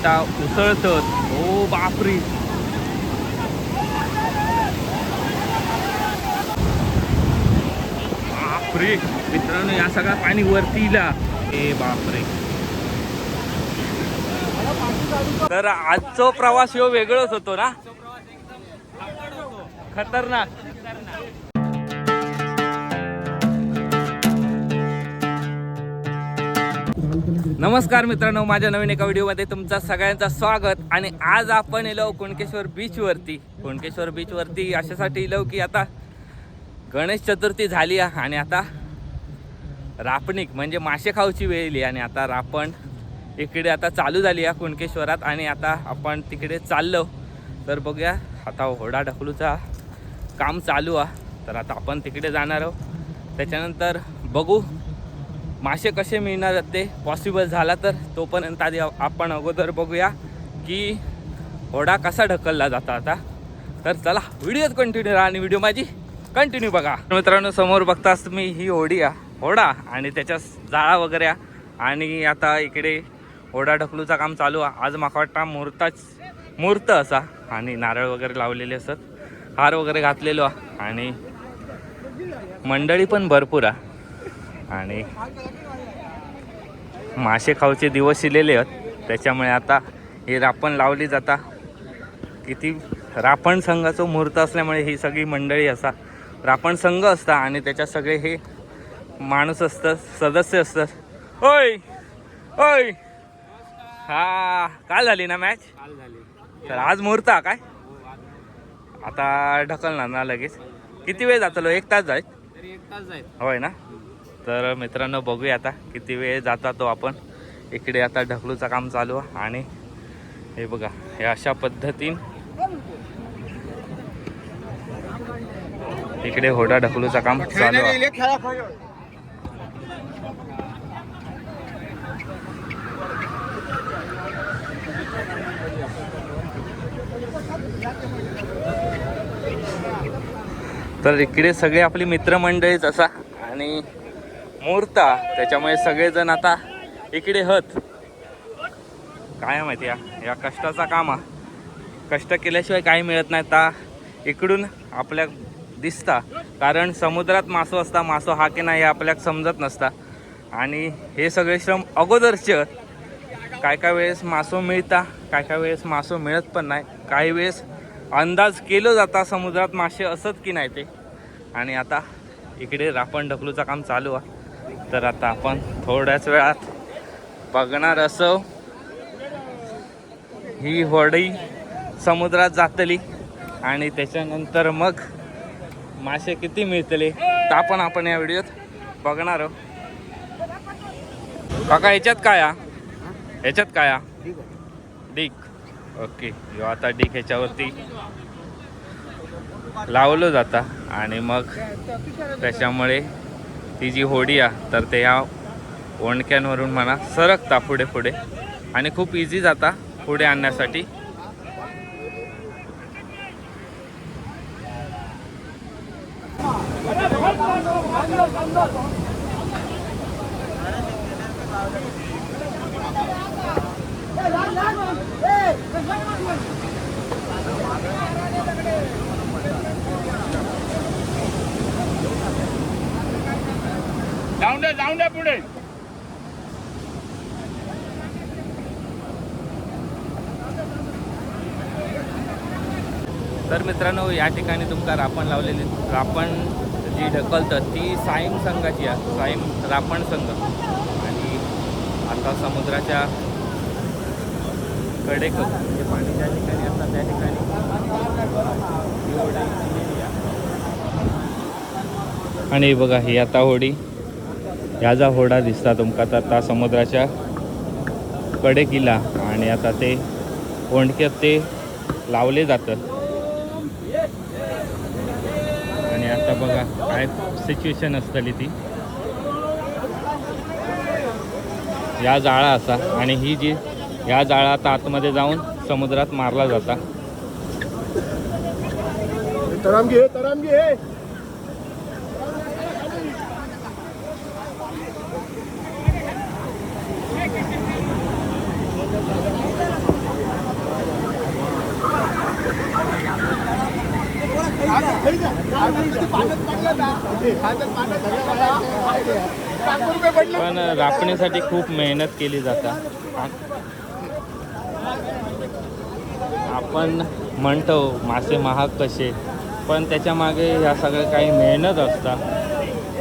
आता उसळतं ओ बापरे. बापरे. मित्रांनो या सगळा पाणी वरती इला ए बापरे. तर आजचा प्रवास ह्यो वेगळंच होतो ना? खतरनाक. नमस्कार मित्रांनो माझ्या नवीन एका व्हिडिओमध्ये तुमचं सगळ्यांचं स्वागत. आणि आज आपण येलो कुणकेश्वर बीचवरती कुणकेश्वर बीचवरती अशासाठी येलो की आता गणेश चतुर्थी झाली आहे आणि आता रापणीक म्हणजे मासे खाऊची वेळ येईल आणि आता रापण इकडे आता चालू झाली आहे कुणकेश्वरात आणि आता आपण तिकडे चाललो. तर बघूया आता होडा ढकलूचा काम चालू आहे. तर आता आपण तिकडे जाणार आहोत. त्याच्यानंतर बघू मासे कसे मिळणार ते पॉसिबल झाला तर तोपर्यंत आधी आपण अगोदर बघूया की होडा कसा ढकलला जाता आता. तर चला व्हिडिओत कंटिन्यू राहा आणि व्हिडिओ माझी कंटिन्यू बघा. मित्रांनो समोर बघताच तुम्ही ही होडी होडा आणि त्याच्या जाळा वगैरे आणि आता इकडे होडा ढकलूचं काम चालू आहे. आज माका वाटतं मुहूर्ताच मुहूर्त असा. आणि नारळ वगैरे लावलेले असत. हार वगैरे घातलेलो आणि मंडळी पण भरपूर आहे. आणि मासे खाऊचे दिवस इलेले आहेत. त्याच्यामुळे आता हे रापण लावली जाता. किती रापण संघाचं मुहूर्त असल्यामुळे ही सगळी मंडळी असा रापण संघ असता आणि त्याच्यात सगळे हे माणूस असतात सदस्य असतात. ओय! ओय! हा काय झाली ना मॅच काल झाली. तर आज मुहूर्त काय? आता ढकलणार ना लगेच. किती वेळ जातलो? एक तास जाईल. होय ना? तर मित्रांनो बघूया आता किती वेळ जाता तो आपण. इकडे आता ढकलूचं काम चालू आहे आणि हे बघा हे अशा पद्धतीन इकडे होडा ढकलूचं काम चालू आहे. तर इकडे सगळे आपली मित्रमंडळीच असा आणि मुहूर्ता त्याच्यामुळे सगळेजण आता इकडे हत. काय माहिती या या कष्टाचा काम. हा कष्ट केल्याशिवाय काही मिळत नाही. ता इकडून आपल्या दिसता. कारण समुद्रात मासो असता मासो हा की नाही हे आपल्याला समजत नसता. आणि हे सगळे श्रम अगोदरचे. काय काय वेळेस मासो मिळता काय काय वेळेस मासो मिळत पण नाही. काही वेळेस अंदाज केलं जाता समुद्रात मासे असत की नाही ते. आणि आता इकडे रापण ढकलूचं काम चालू आहे. तर आता आपण थोड्याच वेळात बघणार असो ही होडी समुद्रात जातली आणि त्याच्यानंतर मग मासे किती मिळतले तर पण आपण या व्हिडिओत बघणार आहोत. काका ह्याच्यात काय हा ह्याच्यात काय डीक. ओके ह्यो आता डीक ह्याच्यावरती लावलं जाता आणि मग त्याच्यामुळे ती जी होडी आहे तर ते ह्या ओंडक्यांवरून म्हणा सरकता पुढे पुढे. आणि खूप इझी जाता पुढे आणण्यासाठी. जाऊन द्या जाऊन द्या पुढे. तर मित्रांनो या ठिकाणी तुमका रापण लावलेली रापण जी ढकलतं ती साईम संघाची आहे साईम रापण संघ. आणि आता समुद्राच्या कडेक म्हणजे पाणी ज्या ठिकाणी असतात त्या ठिकाणी आणि बघा ही आता होडी. ह्या जा होडा दिसता तुमका तर त्या समुद्राच्या कडे किला आणि आता ते ओंडक्यात ते लावले जातं. आणि आता बघा काय सिच्युएशन असतली ती. या जाळा असा आणि ही जी या जाळा आता आतमध्ये जाऊन समुद्रात मारला जाता. पण राखण्यासाठी खूप मेहनत केली जातात आपण म्हणतो मासे महाग कसे? पण त्याच्यामागे ह्या सगळ्या काही मेहनत असतात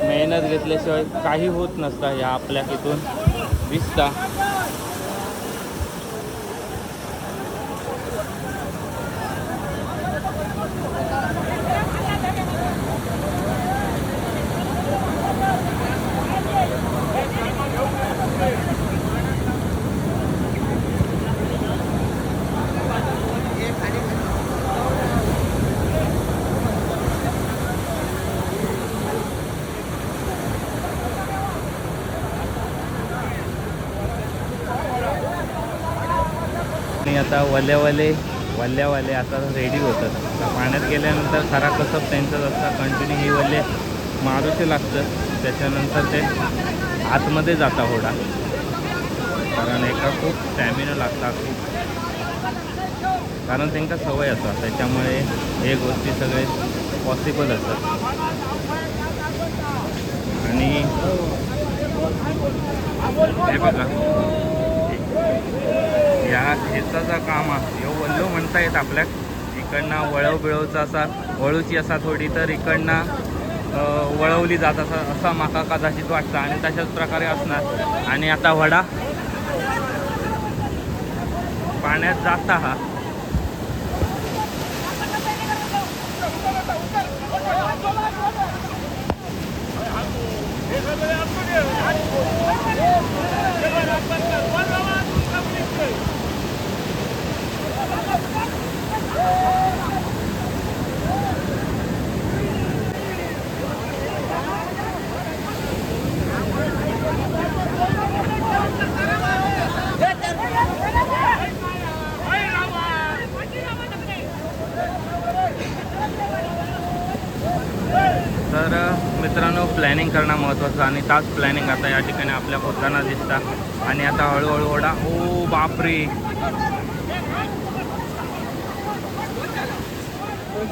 मेहनत घेतल्याशिवाय काही होत नसतं ह्या आपल्या इथून. दिसता. आणि आता वल्यावाले वल्यावाले आता रेडी होतात. पाण्यात गेल्यानंतर खरा कसं त्यांचं असतं. कंटिन्यू ही वल्ले मारूचे लागतं. त्याच्यानंतर ते आतमध्ये जाता होडा. कारण एका खूप स्टॅमिना लागता खूप कारण त्यांना सवय असतात. त्याच्यामुळे हे गोष्टी सगळे पॉसिबल असतात. आणि हे बघा. या ह्याचा काम आहे ह्यो वल्लो म्हणता येत आपल्या. इकडनं वळव बिळवचा असा वळूची असा थोडी तर इकडनं वळवली जात असा असा माका कदाचित वाटतं. आणि तशाच प्रकारे असणार. आणि आता वडा. पाण्यात जाता हा तर मित्रांनो प्लॅनिंग करणं महत्त्वाचं आणि ताच प्लॅनिंग आता या ठिकाणी आपल्या होताना दिसता आणि आता हळूहळू ओढा. ओ बापरे!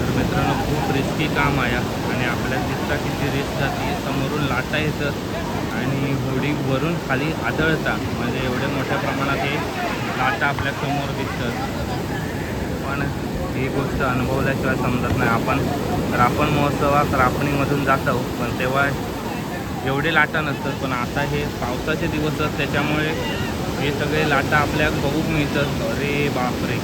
तर मित्रांनो खूप रिस्की काम आहे आणि आपल्याला दिसता किती रिस्क जाते समोरून येतं आणि होडी वरून खाली आदळता म्हणजे एवढ्या मोठ्या प्रमाणात हे लाटा आपल्यासमोर दिसतं पण ही गोष्ट अनुभवल्याशिवाय समजत नाही. आपण रापण महोत्सवात रापणीमधून जातो पण तेव्हा एवढे लाटा नसतात. पण आता हे पावसाचे दिवस आहेत त्याच्यामुळे हे सगळे लाटा आपल्या बघूक मिळतात. अरे बापरे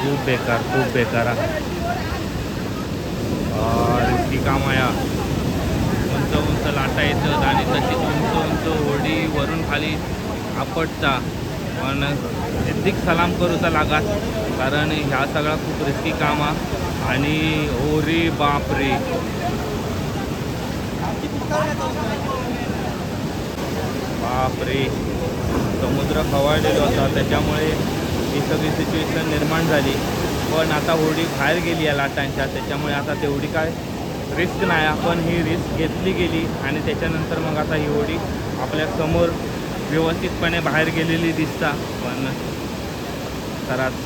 खूप बेकार खूप बेकार आहे. रिस्की काम उंच उंच लाटा येतात आणि तशी उंच उंच होडी वरून खाली आपटता. पण सिद्धिक सलाम करूचा लागात कारण ह्या सगळा खूप रिस्की काम आहे. आणि ओरी बापरे. बापरे. समुद्र खवळलेलो होता त्याच्यामुळे ही सगळी सिच्युएशन निर्माण झाली. पण आता होडी बाहेर गेली या लाटांच्या. त्याच्यामुळे आता तेवढी काय रिस्क नाही. आपण ही रिस्क घेतली गेली आणि त्याच्यानंतर मग आता ही होडी आपल्यासमोर व्यवस्थितपणे बाहेर गेलेली दिसता. पण खराच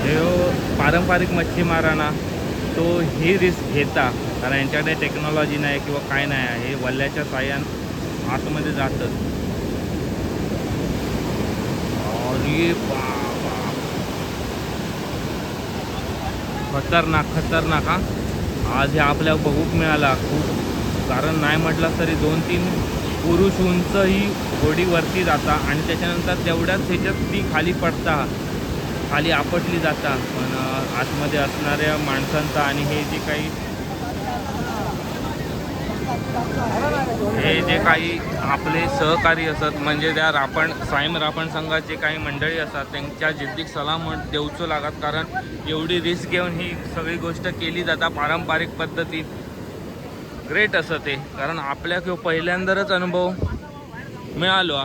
हे हो पारंपरिक मच्छीमारांना तो ही रिस्क घेता. कारण यांच्याकडे टेक्नॉलॉजी नाही किंवा काय नाही आहे. हे वल्ल्याच्या साह्यान आतमध्ये जातं. म्हणजे अरे बाबा खतरनाक खतरनाक हा. आज हे आपल्याला बघूक मिळाला खूप. कारण नाही म्हटलं तरी दोन तीन पुरुष उंच ही होडीवरती जाता आणि त्याच्यानंतर तेवढ्याच ह्याच्यात ती खाली पडता. खाली आपटली जाता. पण आतमध्ये असणाऱ्या माणसांचा आणि हे जे काही हे जे काही आपले सहकारी असत म्हणजे त्या रापण सायम रापण संघाचे काही मंडळी असतात त्यांच्या जिद्दीक सलाम देऊचो लागत कारण एवढी रिस्क घेऊन ही सगळी गोष्ट केली जाता पारंपरिक पद्धतीत ग्रेट असं ते कारण आपल्या किंवा पहिल्यांदाच अनुभव मिळालो हा.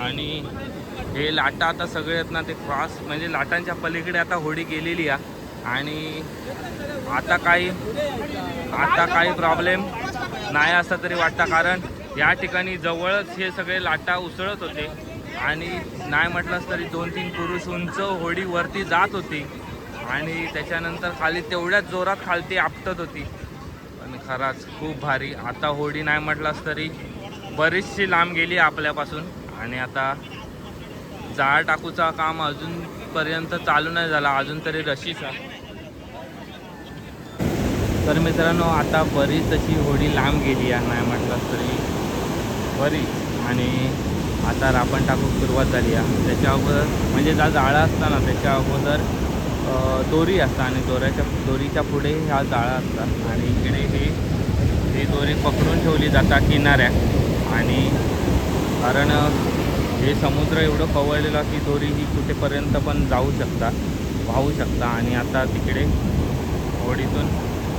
आणि हे लाटा आता सगळे आहेत ना ते क्रॉस म्हणजे लाटांच्या पलीकडे आता होडी गेलेली आहे आणि आता काही आता काही प्रॉब्लेम नाही असं तरी वाटतं कारण या ठिकाणी जवळच हे सगळे लाटा उसळत होते. आणि नाही म्हटलंच तरी दोन तीन पुरुष उंच होडी वरती जात होती. आणि त्याच्यानंतर खाली तेवढ्याच जोरात खालती आपटत होती. पण खराच खूप भारी. आता होडी नाही म्हटलास तरी बरीचशी लांब गेली आपल्यापासून. आणि आता जाळ टाकूचा काम अजूनपर्यंत चालू नाही झाला. अजून तरी रशीचा. तर मित्रांनो आता बरीच अशी होडी लांब गेली आहे नाही म्हटलं तरी. बरीच. आणि आता रापण टाकूक सुरुवात झाली आहे. त्याच्या अगोदर म्हणजे जा जाळा असता ना त्याच्या अगोदर दोरी असता आणि दोऱ्याच्या दोरीच्या पुढे ह्या जाळा असतात. आणि इकडे हे ही दोरी पकडून ठेवली जातात किनाऱ्या. आणि कारण हे समुद्र एवढं कवळलेलं की दोरी ही कुठेपर्यंत पण जाऊ शकता वाहू शकता. आणि आता तिकडे होडीतून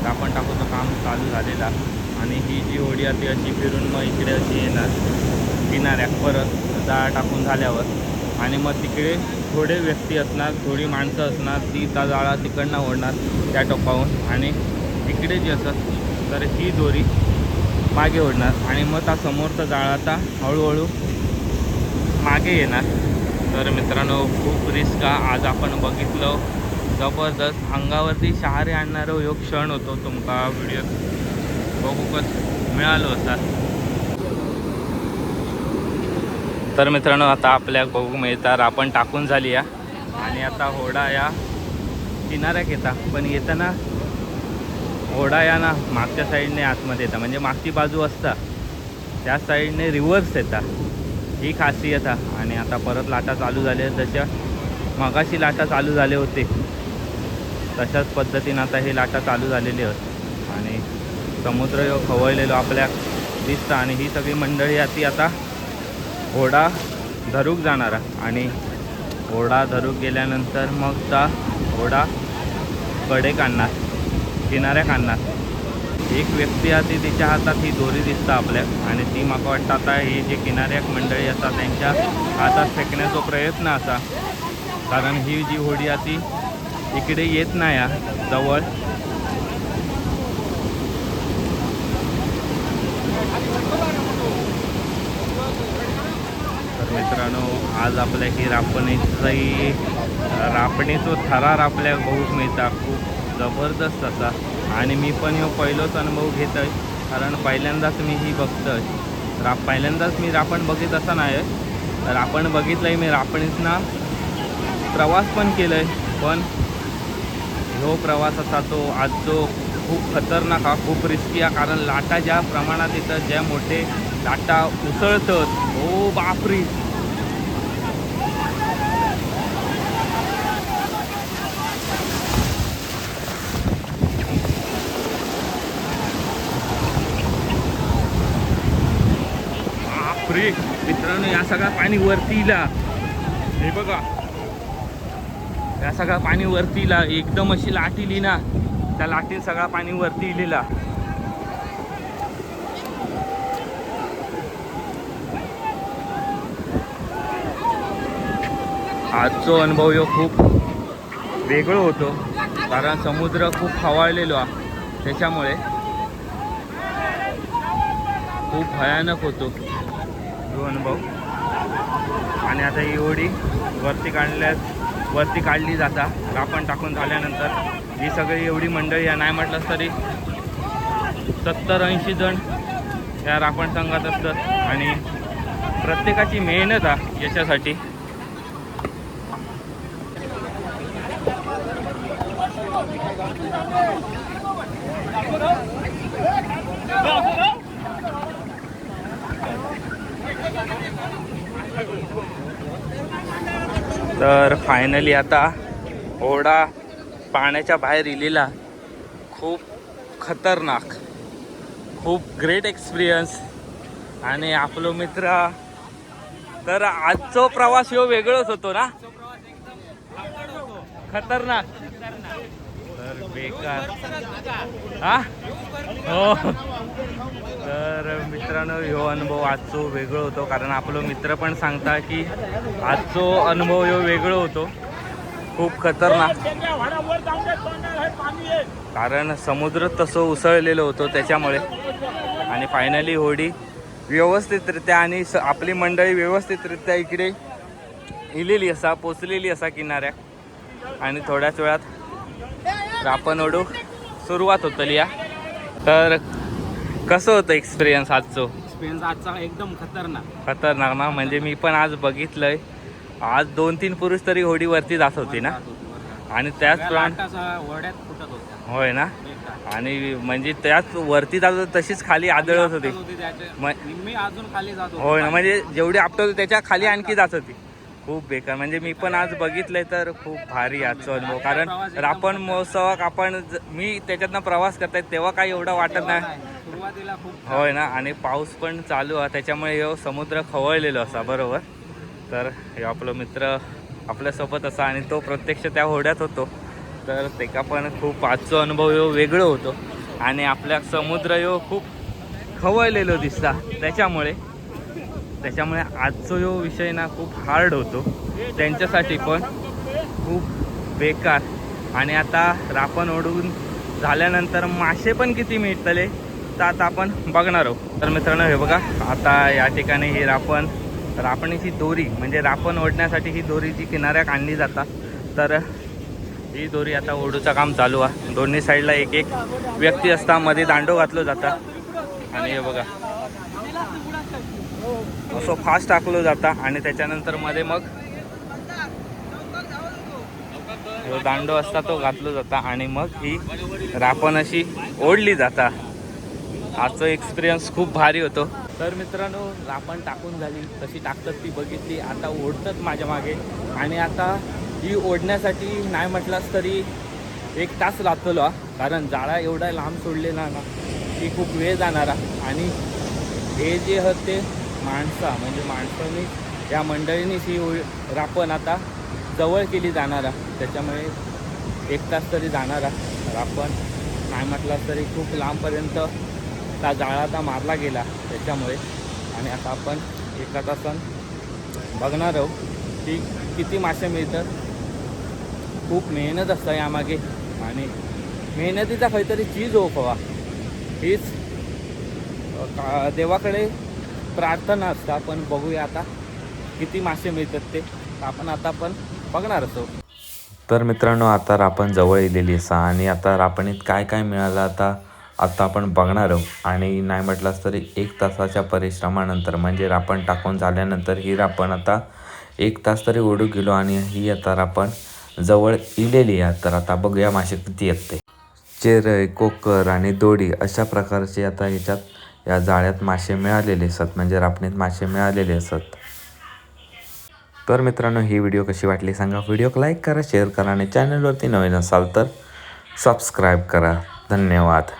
कापण टाकूचं काम चालू झालेलं आणि ही जी होडी आहे ती अशी फिरून मग इकडे अशी येणार. किनाऱ्या परत जाळा टाकून झाल्यावर. आणि मग तिकडे थोडे व्यक्ती असणार थोडी माणसं असणार ती त्या जाळा तिकडनं ओढणार त्या टोकाहून आणि तिकडे जी असत तर ही दोरी मागे ओढणार. आणि मग त्या समोरचा जाळा आता हळूहळू मागे येणार. तर मित्रांनो खूप रिस्क आज आपण बघितलं जबरदस्त. अंगावरती शहारे आणणारा ह्यो क्षण होतो तुमका व्हिडिओ बघूकच मिळालो होता तर मित्रांनो आता आपल्या बघू मिळतात आपण टाकून झाली या आणि आता होडा या किनाऱ्याक येता. पण येताना होडा या ना मागच्या साईडने आतमध्ये येतात म्हणजे मागची बाजू असता. त्या साईडने रिव्हर्स येतात ही खासियत आहे आणि आता परत लाटा चालू झाल्या. तशा मगाशी लाटा चालू झाले होते तशाच पद्धतीनं आता हे लाटा चालू झालेली आहेत. आणि समुद्र ह्यो खवळलेलो आपल्या दिसतं आणि ही सगळी मंडळी आती आता घोडा धरूक जाणार आहे. आणि घोडा धरूक गेल्यानंतर मग त्या घोडा कडे काढणार किनाऱ्या काढणार. एक व्यक्ती आती तिच्या हातात ही दोरी दिसतं आपल्या आणि ती म्हाका वाटतं आता ही जी किनाऱ्याक मंडळी असतात त्यांच्या हातात फेकण्याचा प्रयत्न असा. कारण ही जी होडी आहे ती इकडे येत नाही हा, जवळ. तर मित्रांनो आज आपल्या ही रापणीचाही रापणीचो थरार आपल्या बघूक मिळता. खूप जबरदस्त असा. आणि मी पण हो पहिलोच अनुभव घेत आहे कारण पहिल्यांदाच मी ही बघतोय. रा पहिल्यांदाच मी रापण बघित असा नाही आहे रापण बघितलं आहे मी रापणीसना प्रवास पण केलं आहे पण ह्यो प्रवास असा तो आज जो खूप खतरनाक हा खूप रिस्की आहे कारण लाटा ज्या प्रमाणात येतात ज्या मोठे लाटा उसळतात हो बापरी! बापरे! मित्रांनो या सगळ्या पाणी वरती इला. हे बघा. या सगळा पाणी वरती इला एकदम अशी लाट इली ना त्या लाटीन सगळा पाणी वरती इलेला आजचो अनुभव हो खूप वेगळो होतो कारण समुद्र खूप खवाळलेलो आहे त्याच्यामुळे खूप भयानक होतो तो अनुभव. आणि आता एवढी वरती काढल्यास वरती काढली जाता. रापण टाकून झाल्यानंतर ही सगळी एवढी मंडळी आहे नाही म्हटलं तरी सत्तर ऐंशी जण या रापण संघात असतात. आणि प्रत्येकाची मेहनत आहे याच्यासाठी. तर फायनली आता ओढा पाण्याच्या बाहेर इलेला. खूप खतरनाक. खूप ग्रेट एक्सपिरियन्स आणि आपलो मित्र तर आजचो प्रवास ह्यो वेगळोच होतो ना? खतरनाक. तर बेकार. हा? हो. तर मित्रांनो ह्यो अनुभव आजचो वेगळो होतो कारण आपलं मित्र पण सांगता की आजचो अनुभव ह्यो वेगळो होतो. खूप खतरनाक. कारण समुद्र तसं उसळलेलं होतं त्याच्यामुळे. आणि फायनली होडी व्यवस्थितरित्या आणि स आपली मंडळी व्यवस्थितरित्या इकडे इलेली असा पोचलेली असा किनाऱ्या आणि थोड्याच वेळात रापण ओढू. सुरुवात होतली या तर कसं होतं एक्सपिरियन्स आजचं? एक्सपिरियन्स आजचा एकदम खतरनाक. खतरनाक ना? म्हणजे मी पण आज बघितलंय. आज दोन तीन पुरुष तरी होडीवरती जात होती ना? आणि त्याच होय ना. आणि म्हणजे त्याच वरती जात होती तशीच खाली आदळत होती. होय ना? म्हणजे जेवढी आपटत होती त्याच्याखाली आणखी जात होती. खूप बेकार. म्हणजे मी पण आज बघितलंय तर खूप भारी आजचा अनुभव. कारण रापण महोत्सवाक आपण मी त्याच्यातनं प्रवास करताय तेव्हा काही एवढं वाटत नाही. होय ना? आणि पाऊस पण चालू आहे. त्याच्यामुळे ह्यो समुद्र खवळलेलो असा बरोबर? तर आपला मित्र आपल्यासोबत असा आणि तो प्रत्यक्ष त्या होड्यात होतो. तर तेका पण खूप आजचो अनुभव यो वेगळो होतो. आणि आपल्या समुद्र यो खूप खवळलेलो दिसता. त्याच्यामुळे त्याच्यामुळे आजचो जो विषय ना खूप हार्ड होतो. त्यांच्यासाठी पण खूप बेकार. आणि आता रापण ओढून झाल्यानंतर मासे पण किती मिळतले तर आता आपण बघणार आहोत. तर मित्रांनो हे बघा आता या ठिकाणी ही रापण रापणीची दोरी म्हणजे रापण ओढण्यासाठी ही दोरी जी किनाऱ्यात आणली जातात तर ही दोरी आता ओढूचं काम चालू आहे. दोन्ही साईडला एक एक व्यक्ती असता मध्ये दांडो घातलो जातात आणि हे बघा असं फास्ट टाकलो जाता आणि त्याच्यानंतरमध्ये मग जो दांडो असता तो घातलो जाता आणि मग ही रापण अशी ओढली जाता. आजचा एक्सपिरियन्स खूप भारी होतो. तर मित्रांनो रापण टाकून झाली. तशी टाकतात ती बघितली. आता ओढतात माझ्या मागे. आणि आता ही ओढण्यासाठी नाही म्हटलास तरी एक तास लागतलो कारण जाळा एवढा लांब सोडलेला ना की खूप वेळ जाणारा. आणि हे जे होते ते माणसा म्हणजे माणसांनी या मंडळीनीच ही रापण आता जवळ केली जाणारा. त्याच्यामुळे एक तास तरी जाणारा रापण. नाही म्हटलं तरी खूप लांबपर्यंत त्या जाळाचा मारला गेला त्याच्यामुळे. आणि आता आपण एका तासन बघणार आहोत की किती मासे मिळतात. खूप मेहनत असतं यामागे. आणि मेहनतीचा काहीतरी चीज हो हवा हीच का देवाकडे प्रार्थना असतं. आपण बघूया आता किती मासे मिळतात ते. आपण आता आपण बघणार असो. तर मित्रांनो आता रापण जवळ येलेली असा आणि आता रापणीत काय काय मिळालं आता? आता आपण बघणार आहोत. आणि नाही म्हटलास तरी एक तासाच्या परिश्रमानंतर म्हणजे रापण टाकून झाल्यानंतर ही रापण आता एक तास तरी ओढू गेलो आणि ही आता रापण जवळ इलेली आहे. तर आता बघूया मासे किती येत चेरय कोकर आणि दोडी अशा प्रकारचे आता ह्याच्यात या जाळ्यात मासे मिळालेले असतात म्हणजे रापणीत मासे मिळालेले असत. तर मित्रांनो ही व्हिडिओ कशी वाटली सांगा. व्हिडिओ लाईक करा शेअर करा आणि चॅनलवरती नवीन असाल तर सबस्क्राईब करा. धन्यवाद.